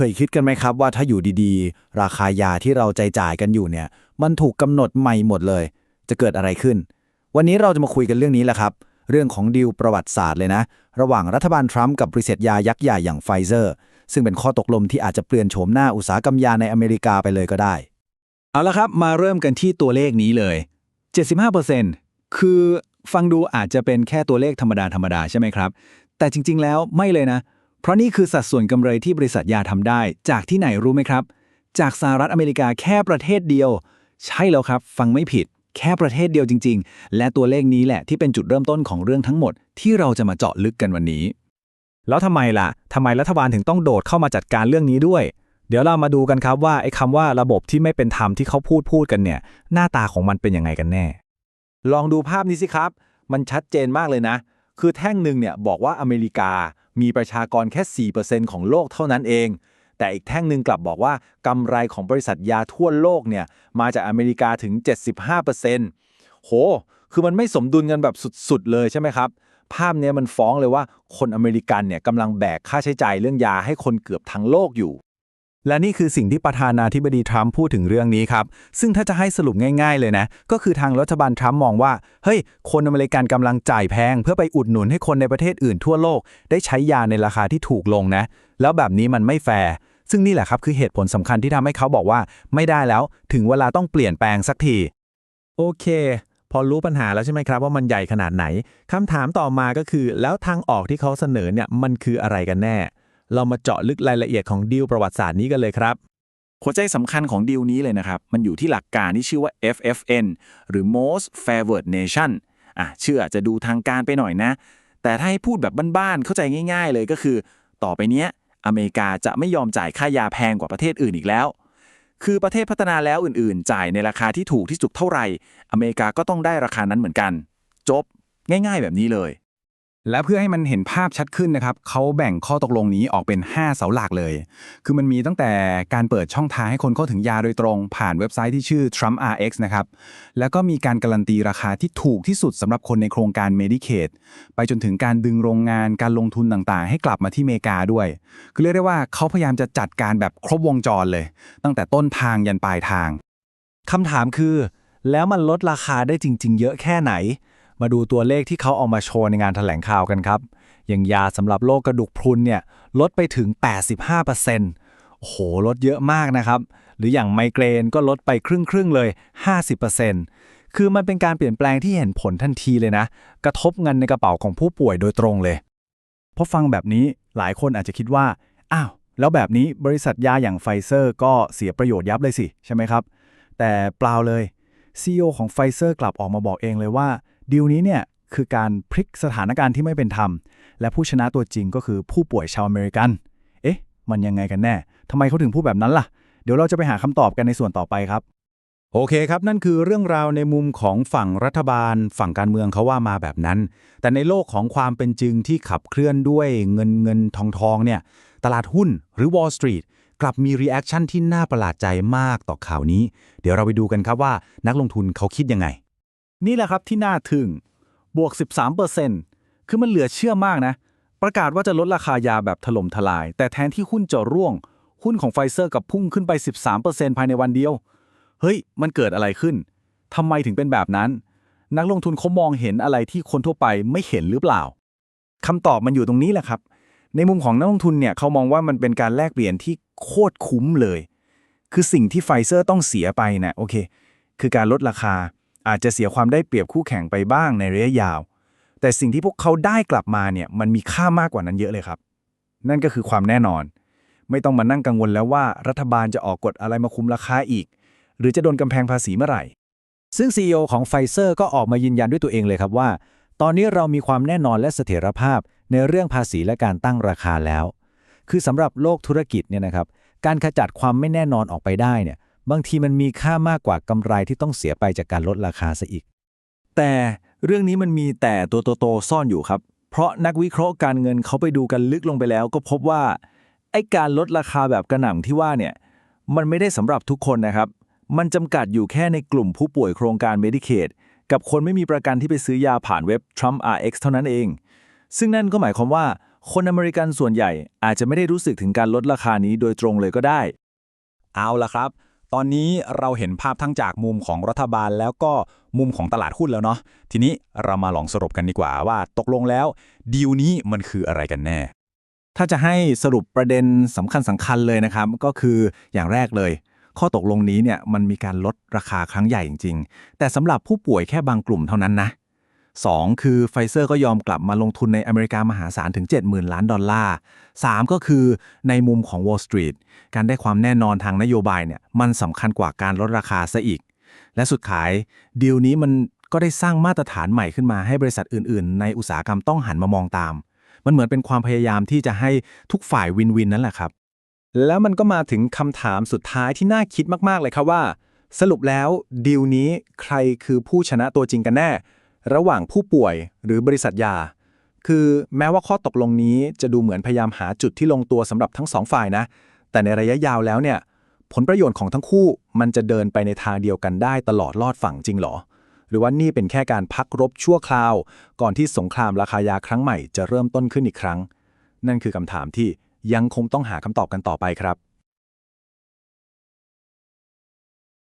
เคยคิดกันไหมครับว่าถ้าอยู่ดีๆ ราคายาที่เราใจจ่ายกันอยู่เนี่ย มันถูกกำหนดใหม่หมดเลย จะเกิดอะไรขึ้น วันนี้เราจะมาคุยกันเรื่องนี้แหละครับ เรื่องของดีลประวัติศาสตร์เลยนะ ระหว่างรัฐบาลทรัมป์กับบริษัทยายักษ์ใหญ่อย่างไฟเซอร์ซึ่งเป็นข้อตกลงที่อาจจะเปลี่ยนโฉมหน้าอุตสาหกรรมยาในอเมริกาไปเลยก็ได้ เอาละครับมาเริ่มกันที่ตัวเลขนี้เลย 75%คือฟังดูอาจจะเป็นแค่ตัวเลขธรรมดาธรรมดาใช่ไหมครับ แต่จริง ๆ แล้วไม่เลยนะ เพราะนี่คือสัดส่วนกำไรที่บริษัทยาทำได้ จากที่ไหนรู้ไหมครับ จากสหรัฐอเมริกาแค่ประเทศเดียว ใช่แล้วครับ ฟังไม่ผิด แค่ประเทศเดียวจริง ๆ และตัวเลขนี้แหละที่เป็นจุดเริ่มต้นของเรื่องทั้งหมด ที่เราจะมาเจาะลึกกันวันนี้ แล้วทำไมล่ะทำไมรัฐบาลถึงต้องโดดเข้ามาจัดการเรื่องนี้ด้วย เดี๋ยวเรามาดูกันครับว่าไอ้คำว่าระบบที่ไม่เป็นธรรมที่เขาพูดพูดกันเนี่ย หน้าตาของมันเป็นยังไงกันแน่ ลองดูภาพนี้สิครับ มันชัดเจนมากเลยนะ คือแท่งหนึ่งเนี่ยบอกว่าอเมริกา มีประชากรแค่ 4%ของโลกเท่านั้นเอง แต่อีกแท่งหนึ่งกลับบอกว่ากำไรของบริษัทยาทั่วโลกเนี่ยมาจากอเมริกาถึง 75%โห คือมันไม่สมดุลกันแบบสุดๆ เลยใช่ไหมครับ ภาพเนี้ยมันฟ้องเลยว่าคนอเมริกันเนี่ยกำลังแบกค่าใช้จ่ายเรื่องยาให้คนเกือบทั้งโลกอยู่ และนี่คือสิ่งที่ประธานาธิบดีทรัมป์พูดถึงเรื่องนี้ครับ ซึ่งถ้าจะให้สรุปง่ายๆเลยนะ ก็คือทางรัฐบาลทรัมป์มองว่า เฮ้ย คนอเมริกันกำลังจ่ายแพง เพื่อไปอุดหนุนให้คนในประเทศอื่นทั่วโลก ได้ใช้ยาในราคาที่ถูกลงนะ แล้วแบบนี้มันไม่แฟร์ ซึ่งนี่แหละครับคือเหตุผลสำคัญที่ทำให้เขาบอกว่า ไม่ได้แล้ว ถึงเวลาต้องเปลี่ยนแปลงสักที โอเค พอรู้ปัญหาแล้วใช่ไหมครับว่ามันใหญ่ขนาดไหนคำถามต่อมาก็คือ แล้วทางออกที่เขาเสนอเนี่ยมันคืออะไรกันแน่ เรามาเจาะลึกรายละเอียดของดีลประวัติศาสตร์นี้กันเลยครับ หัวใจสำคัญของดีลนี้เลยนะครับ มันอยู่ที่หลักการที่ชื่อว่า FFN หรือ Most Favored Nation อะชื่ออาจจะดูทางการไปหน่อยนะ แต่ถ้าให้พูดแบบบ้านๆเข้าใจง่าย ๆ เลยก็คือ ต่อไปเนี้ยอเมริกาจะไม่ยอมจ่ายค่ายาแพงกว่าประเทศอื่นอีกแล้ว คือประเทศพัฒนาแล้วอื่นๆ จ่ายในราคาที่ถูกที่สุดเท่าไหร่ อเมริกาก็ต้องได้ราคานั้นเหมือนกัน จบง่าย ๆ แบบนี้เลย และเพื่อให้มันเห็นภาพชัดขึ้นนะครับเขาแบ่งข้อตกลงนี้ออกเป็น 5 เสาหลักเลย คือมันมีตั้งแต่การเปิดช่องทางให้คนเข้าถึงยาโดยตรง ผ่านเว็บไซต์ที่ชื่อ Trump RX นะครับ แล้วก็มีการการันตีราคาที่ถูกที่สุดสำหรับคนในโครงการ Medicaid ไปจนถึงการดึงโรงงานการลงทุนต่างๆ ให้กลับมาที่อเมริกาด้วย คือเรียกได้ว่าเขาพยายามจะจัดการแบบครบวงจรเลย ตั้งแต่ต้นทางยันปลายทางคำถามคือ แล้วมันลดราคาได้จริง ๆ เยอะแค่ไหน มาดูตัวเลขที่เขาเอามาโชว์ในงานแถลงข่าวกันครับ อย่างยาสำหรับโรคกระดูกพรุนเนี่ยลดไปถึง 85%โอ้โห ลดเยอะมากนะครับ หรืออย่างไมเกรนก็ลดไปครึ่งครึ่งๆเลย 50%คือมันเป็นการเปลี่ยนแปลงที่เห็นผลทันทีเลยนะ กระทบเงินในกระเป๋าของผู้ป่วยโดยตรงเลยพอฟังแบบนี้หลายคนอาจจะคิดว่า อ้าว แล้วแบบนี้บริษัทยาอย่างไฟเซอร์ก็เสียประโยชน์ยับเลยสิ ใช่ไหมครับ แต่เปล่าเลย CEO ของไฟเซอร์กลับออกมาบอกเองเลยว่า ดีลนี้เนี่ยคือการพลิกสถานการณ์ที่ไม่เป็นธรรม และผู้ชนะตัวจริงก็คือผู้ป่วยชาวอเมริกัน เอ๊ะ มันยังไงกันแน่ทำไมเขาถึงพูดแบบนั้นล่ะ เดี๋ยวเราจะไปหาคำตอบกันในส่วนต่อไปครับ โอเคครับ นั่นคือเรื่องราวในมุมของฝั่งรัฐบาล ฝั่งการเมืองเขาว่ามาแบบนั้น แต่ในโลกของความเป็นจริงที่ขับเคลื่อนด้วยเงินเงินทองทองเนี่ย ตลาดหุ้นหรือ Wall Street กลับมีรีแอคชั่นที่น่าประหลาดใจมากต่อข่าวนี้ เดี๋ยวเราไปดูกันครับว่านักลงทุนเขาคิดยังไง นี่แหละครับที่น่าทึ่ง บวก 13%คือมันเหลือเชื่อมากนะ ประกาศว่าจะลดราคายาแบบถล่มทลาย แต่แทนที่หุ้นจะร่วง หุ้นของไฟเซอร์กับพุ่งขึ้นไป 13%ภายในวันเดียว เฮ้ย มันเกิดอะไรขึ้น ทำไมถึงเป็นแบบนั้น นักลงทุนเขามองเห็นอะไรที่คนทั่วไปไม่เห็นหรือเปล่าคำตอบมันอยู่ตรงนี้แหละครับ ในมุมของนักลงทุนเนี่ยเขามองว่ามันเป็นการแลกเปลี่ยนที่โคตรคุ้มเลย คือสิ่งที่ไฟเซอร์ต้องเสียไปนะโอเค คือการลดราคา อาจจะเสียความได้เปรียบคู่แข่งไปบ้างในระยะยาว แต่สิ่งที่พวกเขาได้กลับมาเนี่ยมันมีค่ามากกว่านั้นเยอะเลยครับ นั่นก็คือความแน่นอน ไม่ต้องมานั่งกังวลแล้วว่ารัฐบาลจะออกกฎอะไรมาคุมราคาอีก หรือจะโดนกำแพงภาษีเมื่อไหร่ ซึ่ง CEO ของไฟเซอร์ก็ออกมายืนยันด้วยตัวเองเลยครับว่า ตอนนี้เรามีความแน่นอนและเสถียรภาพในเรื่องภาษีและการตั้งราคาแล้ว คือสำหรับโลกธุรกิจเนี่ยนะครับการขจัดความไม่แน่นอนออกไปได้เนี่ย บางทีมันมีค่ามากกว่ากำไรที่ต้องเสียไปจากการลดราคาซะอีก แต่เรื่องนี้มันมีแต่ตัวโตๆซ่อนอยู่ครับ เพราะนักวิเคราะห์การเงินเขาไปดูกันลึกลงไปแล้ว ก็พบว่าไอ้การลดราคาแบบกระหน่ำที่ว่าเนี่ยมันไม่ได้สำหรับทุกคนนะครับ มันจำกัดอยู่แค่ในกลุ่มผู้ป่วยโครงการ Medicaid กับคนไม่มีประกันที่ไปซื้อยาผ่านเว็บ Trump RX เท่านั้นเอง ซึ่งนั่นก็หมายความว่าคนอเมริกันส่วนใหญ่อาจจะไม่ได้รู้สึกถึงการลดราคานี้โดยตรงเลยก็ได้ เอาละครับ ตอนนี้เราเห็นภาพทั้งจากมุมของรัฐบาลแล้วก็มุมของตลาดหุ้นแล้วเนาะทีนี้เรามาลองสรุปกันดีกว่าว่าตกลงแล้วดีลนี้มันคืออะไรกันแน่ ถ้าจะให้สรุปประเด็นสำคัญสคัญเลยนะครับ ก็คืออย่างแรกเลย ข้อตกลงนี้เนี่ยมันมีการลดราคาครั้งใหญ่จริง ๆ แต่สำหรับผู้ป่วยแค่บางกลุ่มเท่านั้นนะ 2. คือไฟเซอร์ก็ยอมกลับมาลงทุนในอเมริกามหาศาลถึง 70,000 ล้านดอลลาร์ 3. ก็คือในมุมของ Wall Street การได้ความแน่นอนทางนโยบายเนี่ยมันสำคัญกว่าการลดราคาซะอีก และสุดท้ายดีลนี้มันก็ได้สร้างมาตรฐานใหม่ขึ้นมาให้บริษัทอื่นๆ ในอุตสาหกรรมต้องหันมามองตาม มันเหมือนเป็นความพยายามที่จะให้ทุกฝ่ายวินวินนั่นแหละครับ แล้วมันก็มาถึงคำถามสุดท้ายที่น่าคิดมากๆเลยครับว่า สรุปแล้วดีลนี้ใครคือผู้ชนะตัวจริงกันแน่ ระหว่างผู้ป่วยหรือบริษัทยา คือแม้ว่าข้อตกลงนี้จะดูเหมือนพยายามหาจุดที่ลงตัวสำหรับทั้งสองฝ่ายนะ แต่ในระยะยาวแล้วเนี่ย ผลประโยชน์ของทั้งคู่มันจะเดินไปในทางเดียวกันได้ตลอดลอดฝั่งจริงหรอ หรือว่านี่เป็นแค่การพักรบชั่วคราว ก่อนที่สงครามราคายาครั้งใหม่จะเริ่มต้นขึ้นอีกครั้ง นั่นคือคำถามที่ยังคงต้องหาคำตอบกันต่อไปครับ